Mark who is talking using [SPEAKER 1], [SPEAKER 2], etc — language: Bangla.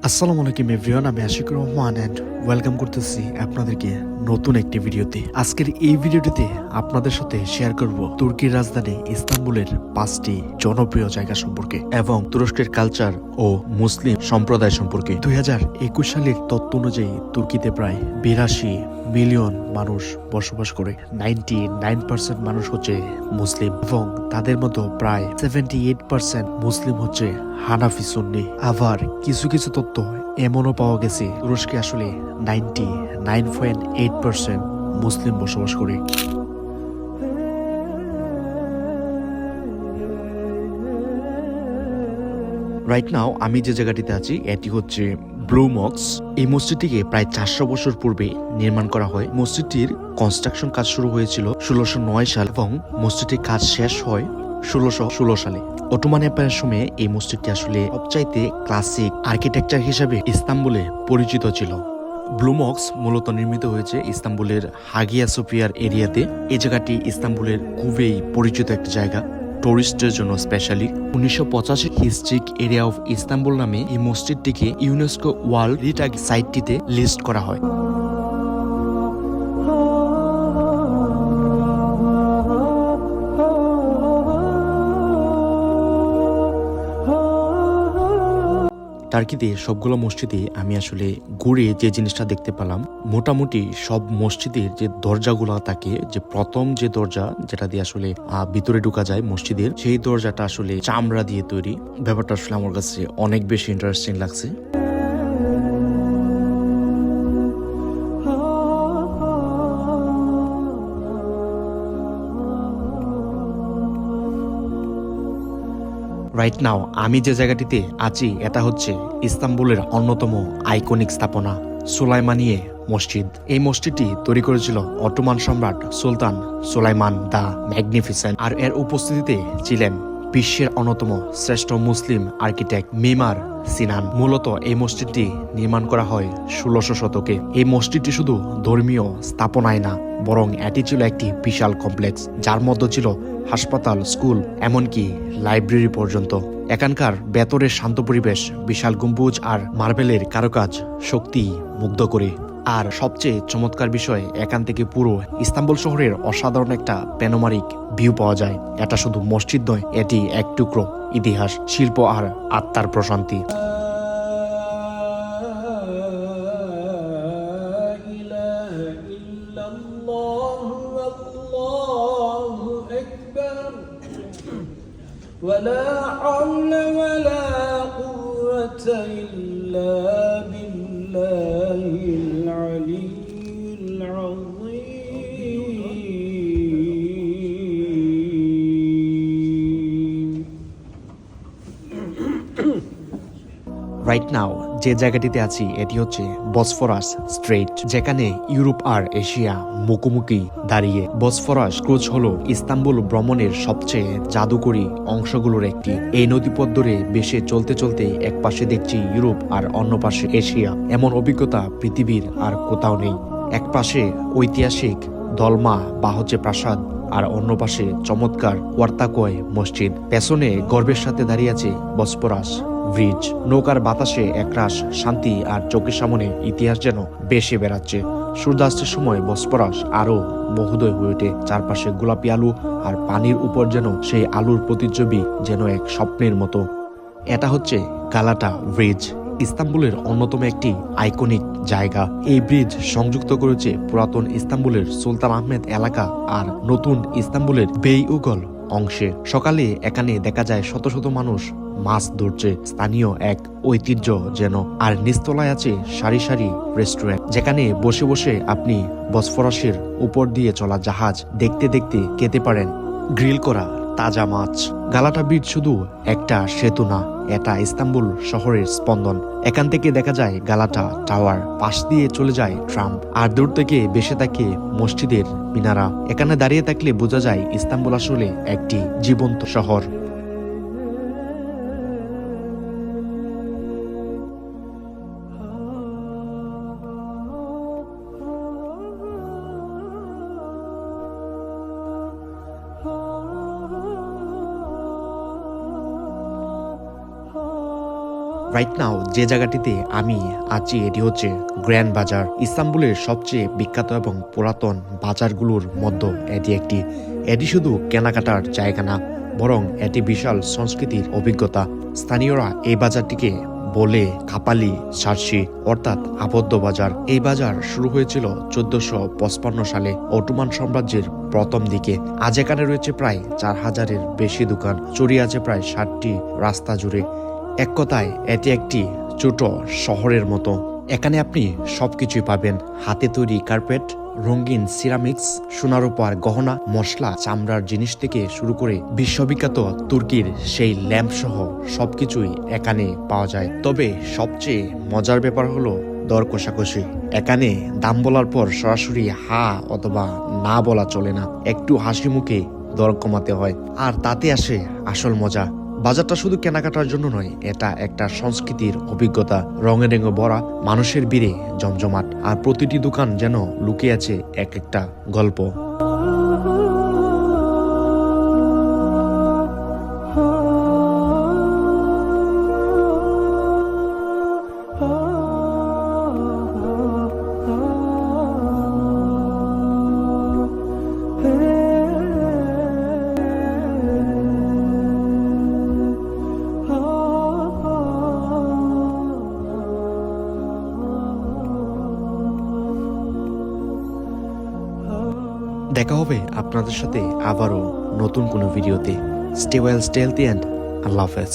[SPEAKER 1] আসসালামু আলাইকুম এভরিওয়ান আমি আশিক রহমান অ্যান্ড ওয়েলকাম করতেছি আপনাদেরকে নতুন একটি ভিডিওতে। আজকের এই ভিডিওটিতে আপনাদের সাথে শেয়ার করব তুর্কির রাজধানী ইস্তাম্বুলের পাঁচটি জনপ্রিয় জায়গা সম্পর্কে এবং তুরস্কের কালচার ও মুসলিম সম্প্রদায় সম্পর্কে। দুই হাজার একুশ সালের তথ্য অনুযায়ী তুর্কিতে প্রায় বিরাশি মিলিয়ন মানুষ বসবাস করে। নাইনটি নাইন পার্সেন্ট মানুষ হচ্ছে মুসলিম এবং তাদের মধ্যে প্রায় সেভেন্টি এইট পার্সেন্ট মুসলিম হচ্ছে হানাফি সুন্নি। আবার কিছু কিছু তথ্য এমনও পাওয়া গেছে, তুরস্কে আসলে ninety nine point eight percent মুসলিম বসবাস করে। রাইট নাও আমি যে জায়গাটিতে আছি, এটি হচ্ছে ব্লু মক্স এই মসজিদটিকে প্রায় চারশো বছর পূর্বে নির্মাণ করা হয়। মসজিদটির কনস্ট্রাকশন কাজ শুরু হয়েছিল ষোলোশো নয় সাল এবং মসজিদটির কাজ শেষ হয় ষোলোশো ষোলো সালে। অটোমান এম্পায়ার সময়ে এই মসজিদটি আসলে সবচাইতে ক্লাসিক আর্কিটেকচার হিসাবে ইস্তাম্বুলে পরিচিত ছিল। ব্লুমক্স মূলত নির্মিত হয়েছে ইস্তাম্বুলের হাগিয়া সোফিয়ার এরিয়াতে। এই জায়গাটি ইস্তাম্বুলের খুবই পরিচিত একটা জায়গা। টুরিস্টের জন্য স্পেশালি। উনিশশো পঁচাশি হিস্ট্রিক এরিয়া অফ ইস্তাম্বুল নামে এই মসজিদটিকে ইউনেস্কো ওয়ার্ল্ড রিটাগ সাইটটিতে লিস্ট করা হয়। টার্কিতে সবগুলো মসজিদে আমি আসলে ঘুরে যে জিনিসটা দেখতে পেলাম, মোটামুটি সব মসজিদের যে দরজাগুলো থাকে, যে প্রথম যে দরজা যেটা দিয়ে আসলে ভিতরে ঢুকা যায় মসজিদের, সেই দরজাটা আসলে চামড়া দিয়ে তৈরি। ব্যাপারটা আসলে আমার কাছে অনেক বেশি ইন্টারেস্টিং লাগছে। রাইট নাও আমি যে জায়গাটিতে আছি, এটা হচ্ছে ইস্তাম্বুলের অন্যতম আইকনিক স্থাপনা, সুলাইমানিয়ে মসজিদ। এই মসজিদটি তৈরি করেছিল অটোমান সম্রাট সুলতান সুলাইমান দ্য ম্যাগনিফিসেন্ট। আর এর উপস্থিতিতে ছিলেন বিশ্বের অন্যতম শ্রেষ্ঠ মুসলিম আর্কিটেক্ট মিমার সিনান। মূলত এই মসজিদটি নির্মাণ করা হয় ষোলোশো শতকে। এই মসজিদটি শুধু ধর্মীয় স্থাপনায় না, বরং এটি ছিল একটি বিশাল কমপ্লেক্স, যার মধ্যে ছিল হাসপাতাল, স্কুল, এমনকি লাইব্রেরি পর্যন্ত। এখানকার বেতরের শান্ত পরিবেশ, বিশাল গম্বুজ আর মার্বেলের কারুকাজ শক্তি মুগ্ধ করে। আর সবচেয়ে চমৎকার বিষয় এখান থেকে পুরো ইস্তাম্বুল শহরের অসাধারণ একটা প্যানোমারিক ভিউ পাওয়া যায় এটা শুধু মসজিদ নয় এটি এক টুকরো ইতিহাস শিল্প আর আত্মার প্রশান্তি
[SPEAKER 2] لا إله إلا الله والله أكبر ولا حول ولا قوة إلا بالله
[SPEAKER 1] রাইট নাও যে জায়গাটিতে আছি, এটি হচ্ছে বসফরাস স্ট্রেট যেখানে ইউরোপ আর এশিয়া মুখোমুখি দাঁড়িয়ে। বসফরাস ক্রুজ হল ইস্তাম্বুল ভ্রমণের সবচেয়ে জাদুকরী অংশগুলোর একটি। এই নদীপথ ধরে বেশে চলতে চলতে এক পাশে দেখছি ইউরোপ আর অন্য পাশে এশিয়া। এমন অভিজ্ঞতা পৃথিবীর আর কোথাও নেই। এক পাশে ঐতিহাসিক দলমা বা হচ্ছে প্রাসাদ, আর অন্য পাশে চমৎকার ওয়ার্তাকয় মসজিদ। পেছনে গর্বের সাথে দাঁড়িয়ে আছে বসপরাস ব্রিজ, নৌকার বাতাসে একরাশ, শান্তি আর চোখের সামনে ইতিহাস যেন বেশি বেড়াচ্ছে। সূর্যাস্তের সময় বসপরাস আরও মহোদয় হয়ে ওঠে। চারপাশে গোলাপি আলু আর পানির উপর যেন সেই আলুর প্রতিচ্ছবি যেন এক স্বপ্নের মতো। এটা হচ্ছে গালাটা ব্রিজ। ইস্তাম্বুলের অন্যতম একটি আইকনিক জায়গা। এই ব্রিজ সংযুক্ত করেছে পুরাতন ইস্তাম্বুলের সুলতান আহমেদ এলাকা আর নতুন ইস্তাম্বুলের বেইউগল অংশে। সকালে এখানে দেখা যায় শত শত মানুষ মাছ ধরছে স্থানীয় এক ঐতিহ্য যেন আর নিস্তলায় আছে সারি সারি রেস্টুরেন্ট যেখানে বসে বসে আপনি বসফরাসের উপর দিয়ে চলা জাহাজ দেখতে দেখতে খেতে পারেন গ্রিল করা তাজা মাছ। গালাটা ব্রিজ শুধু একটা সেতু না, এটা ইস্তাম্বুল শহরের স্পন্দন। এখান থেকে দেখা যায় গালাটা টাওয়ার, পাশ দিয়ে চলে যায় ট্রাম আর দূর থেকে বেসে থাকে মসজিদের মিনারা। এখানে দাঁড়িয়ে থাকলে বোঝা যায় ইস্তাম্বুল আসলে একটি জীবন্ত শহর। রাইট নাও যে জায়গাটিতে আমি আছি, এটি হচ্ছে গ্র্যান্ড বাজার। ইস্তাম্বুলের সবচেয়ে বিখ্যাত এবং পুরাতন বাজারগুলোর মধ্যে এটি একটি। এটি শুধু কেনাকাটার জায়গা না, বরং এটি বিশাল সংস্কৃতির অভিজ্ঞতা। স্থানীয়রা এই বাজারটিকে বলে খাপালি সার্সি, অর্থাৎ আবদ্ধ বাজার। এই বাজার শুরু হয়েছিল চোদ্দশো পঁচপান্ন সালে অটোমান সাম্রাজ্যের প্রথম দিকে। আজ এখানে রয়েছে প্রায় চার হাজারের বেশি দোকান। ছড়িয়ে আছে প্রায় ষাটটি রাস্তা জুড়ে। এক কথায়, এটি একটি ছোট শহরের মতো। এখানে আপনি সবকিছুই পাবেন। হাতে তৈরি কার্পেট, রঙিন সিরামিক্স, সোনার উপর গহনা, মশলা, চামড়ার জিনিস থেকে শুরু করে বিশ্ববিখ্যাত তুর্কির সেই ল্যাম্প সহ সবকিছুই এখানে পাওয়া যায়। তবে সবচেয়ে মজার ব্যাপার হলো দর কষাকষি। এখানে দাম বলার পর সরাসরি হা অথবা না বলা চলে না। একটু হাসি মুখে দর কমাতে হয়। আর তাতে আসে আসল মজা। বাজারটা শুধু কেনাকাটার জন্য নয়, এটা একটা সংস্কৃতির অভিজ্ঞতা। রঙে রেঙে ভরা, মানুষের ভিড়ে জমজমাট। আর প্রতিটি দোকান যেন লুকিয়ে আছে এক একটা গল্প। দেখা হবে আপনাদের সাথে আবারও নতুন কোনো ভিডিওতে। Stay well stay healthy and আল্লাহ হাফেজ।